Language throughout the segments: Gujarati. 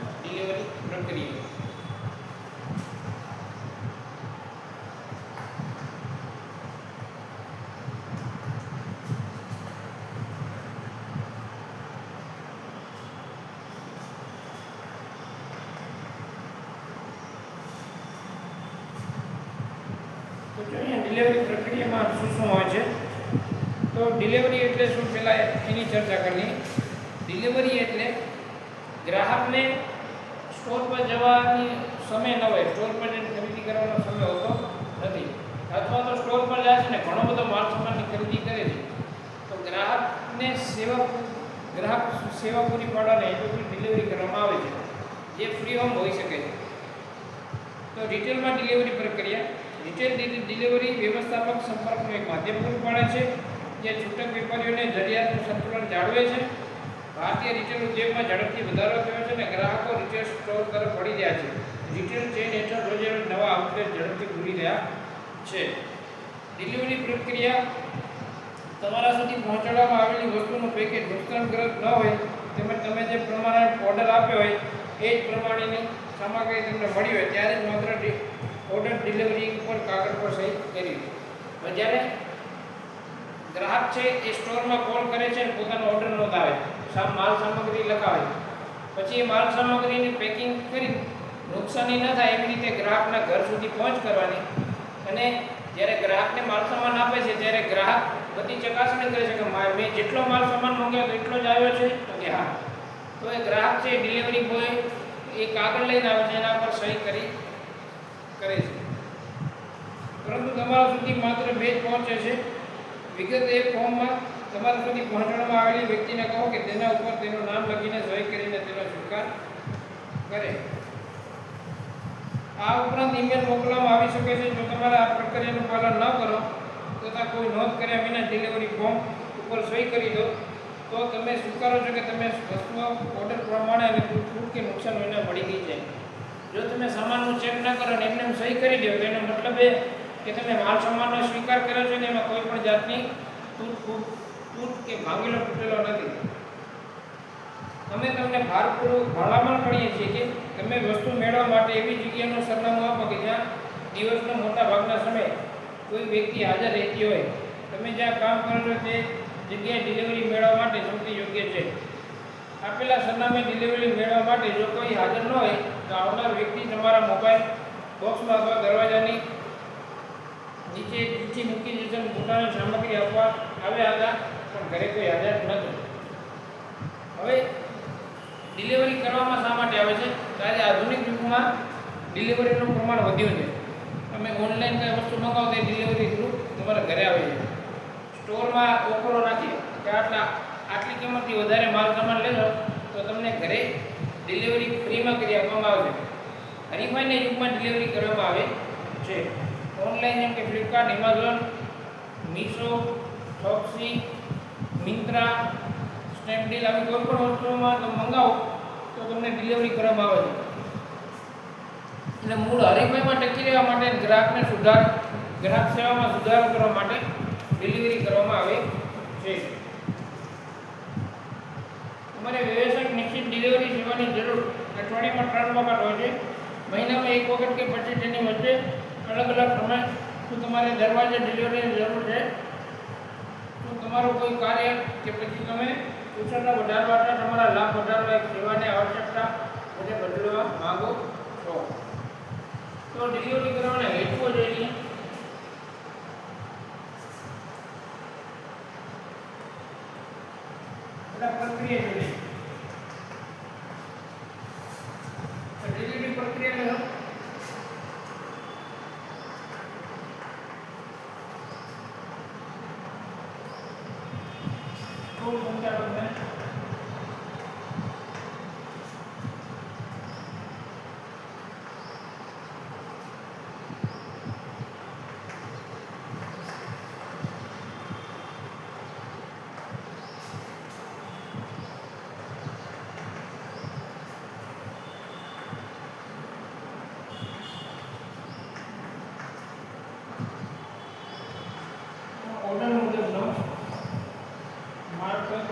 ડિલિવરી પ્રક્રિયા ડિલિવરી પ્રક્રિયામાં શું શું હોય છે? તો ડિલિવરી એટલે શું? પહેલાં એની ચર્ચા કરવી ડિલિવરી એટલે ગ્રાહકને સ્ટોર પર જવાની સમય ન હોય. સ્ટોર પર જઈને ખરીદી કરવાનો સમય હોતો નથી. અથવા તો સ્ટોર પર જાય છે ને ઘણો બધો માલ સામાનની ખરીદી કરે છે. તો ગ્રાહકને સેવા ગ્રાહક સેવા પૂરી પાડવાને હેતુથી ડિલિવરી કરવામાં આવે છે. જે ફ્રી હોમ હોઈ શકે છે. તો રિટેલમાં ડિલિવરી પ્રક્રિયા. રિટેલ ડિલિવરી વ્યવસ્થાપક સંપર્કનું એક માધ્યમ પૂરું પાડે છે, જે છૂટક વેપારીઓને જરૂરિયાતનું સંતુલન જાળવે છે. ભારતીય રિટેલ ઉદ્યોગમાં ઝડપથી વધારો થયો છે અને ગ્રાહકો રિટેલ સ્ટોર તરફ વળી રહ્યા છે. રિટેલ ચેઇન હેઠળ રોજે નવા આઉટલેટ ઝડપથી ખુલી રહ્યા છે. ડિલિવરી પ્રક્રિયા તમારા સુધી પહોંચાડવામાં આવેલી વસ્તુનું પેકેજ નુકસાનગ્રસ્ત ન હોય તેમજ તમે જે પ્રમાણે ઓર્ડર આપ્યો હોય એ જ પ્રમાણેની સામગ્રી તમને મળી હોય ત્યારે જ માત્ર ઓર્ડર ડિલિવરી ઉપર કાગળ પર સહી કરી જ્યારે ગ્રાહક છે એ સ્ટોરમાં કોલ કરે છે અને પોતાનો ઓર્ડર નોંધાવે સા માલ સામગ્રી લખાવે પછી એ માલ સામગ્રીની પેકિંગ કરી નુકસાની ન થાય એવી રીતે ગ્રાહકના ઘર સુધી પહોંચ કરવાની. અને જ્યારે ગ્રાહકને માલ સામાન આપે છે, ત્યારે ગ્રાહક બધી ચકાસણી કરે છે કે મેં જેટલો માલ સામાન મંગાવ્યો એટલો જ આવ્યો છે? તો કે હા. તો એ ગ્રાહક છે ડિલિવરી બોય એ કાગળ લઈને આવે છે, એના પર સહી કરી કરે છે. પરંતુ તમારા સુધી માત્ર બે જ પહોંચે છે. વિગત એ ફોર્મમાં તમારા સુધી પહોંચાડવામાં આવેલી વ્યક્તિને કહો કે તેના ઉપર તેનું નામ લખીને સહી કરીને તેનો સ્વીકાર કરે. આ ઉપરાંત ઈમેલ મોકલવામાં આવી શકે છે. જો તમારે આ પ્રક્રિયાનું પાલન ન કરો, તથા કોઈ નોંધ કર્યા વિના ડિલિવરી ફોર્મ ઉપર સહી કરી દો, તો તમે સ્વીકારો છો કે તમે વસ્તુઓ ઓર્ડર પ્રમાણે અને છૂટ કે નુકસાન વિના મળી ગઈ છે. જો તમે સામાનનું ચેક ન કરો ને એમને એમ સહી કરી દો, તો એનો મતલબ એ કે તમે માલ સામાનનો સ્વીકાર કર્યો છે ને એમાં કોઈ પણ જાતની તૂટ ફૂટ, તૂટ કે ભાંગેલો તૂટેલો નથી. અમે તમને ભારપૂર્વક ભલામણ કરીએ છીએ કે તમે વસ્તુ મેળવવા માટે એવી જગ્યાનું સરનામું આપો કે જ્યાં દિવસનો મોટા ભાગના સમયે કોઈ વ્યક્તિ હાજર રહેતી હોય. તમે જ્યાં કામ કરો છો તે જગ્યાએ ડિલિવરી મેળવવા માટે સૌથી યોગ્ય છે. આપેલા સરનામે ડિલિવરી મેળવવા માટે જો કોઈ હાજર ન હોય તો આવનાર વ્યક્તિ તમારા મોબાઈલ બોક્સમાં અથવા દરવાજાની નીચે એક મૂકી અને પોતાની સામગ્રી આપવા આવ્યા હતા, પણ ઘરે કોઈ હાજર નહોતું. હવે ડિલિવરી કરવામાં શા માટે આવે છે? ત્યારે આધુનિક યુગમાં ડિલિવરીનું પ્રમાણ વધ્યું છે. તમે ઓનલાઈન કંઈ વસ્તુ મંગાવો તો ડિલિવરી થ્રુ તમારા ઘરે આવે છે સ્ટોરમાં ઓફરો નાખી કે આટલા, આટલી કિંમતથી વધારે માલ સામાન લેશો, તો તમને ઘરે ડિલિવરી ફ્રીમાં કરી આપવામાં આવશે. હરીફાઈના યુગમાં ડિલિવરી કરવામાં આવે છે. ઓનલાઈન જેમ કે Flipkart Amazon Meesho Shopsy Myntra Snapdeal આવી કોઈ પણ વસ્તુમાં તમે મંગાવો તો તમને ડિલિવરી કરવામાં આવે છે. એટલે મૂળ હરીફાઈમાં ટકી રહેવા માટે ગ્રાહકને સુધાર, ગ્રાહક સેવામાં સુધારો કરવા માટે ડિલિવરી કરવામાં આવે છે. તમારે વ્યવસાયિક નિશ્ચિત ડિલિવરી સેવાની જરૂર અઠવાડિયામાં ત્રણ વખત હોય છે. મહિનામાં એક વખત કે પછી તેની વચ્ચે અલગ અલગ સમય શું તમારે દરવાજે ડિલિવરીની જરૂર છે? શું તમારું કોઈ કાર્ય કે પછી તમે કુશળતા વધારવા માટે તમારા લાભ વધારવા એક સેવાની આવશ્યકતા મને બદલવા માગો છો? તો ડિલિવરી કરવાના હેતુઓ જોઈએ પ્રક્રિયા જોઈએ ડિલિવરી પ્રક્રિયા ಸಂಖ್ಯೆ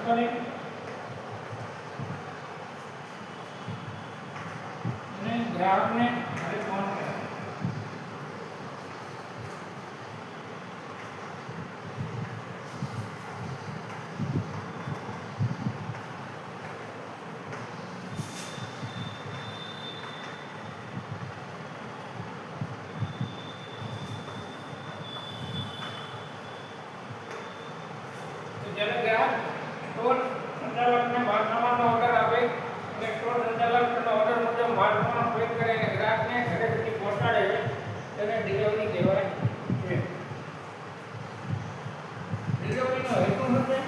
કરી. અને ગ્રાહકને સ્ટોર સંચાલકને માલસામાનનો ઓર્ડર આપે અને ટોલ સંચાલકનો ઓર્ડર મુજબ માલસામાન પેક કરે અને ગ્રાહકને ઘરે સુધી પહોંચાડે છે તેને ડિલિવરી કહેવાય છે. ડિલિવરીનો હેતુ શું છે?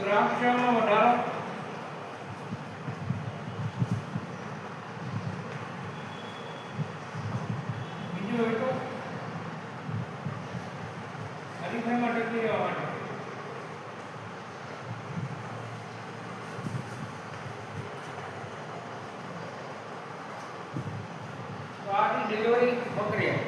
ગ્રાહક સેવામાં વધારો બીજો હેતુ હરીફાઈમાં ટકી રહેવા માટે તો આની ડિલિવરી પ્રક્રિયા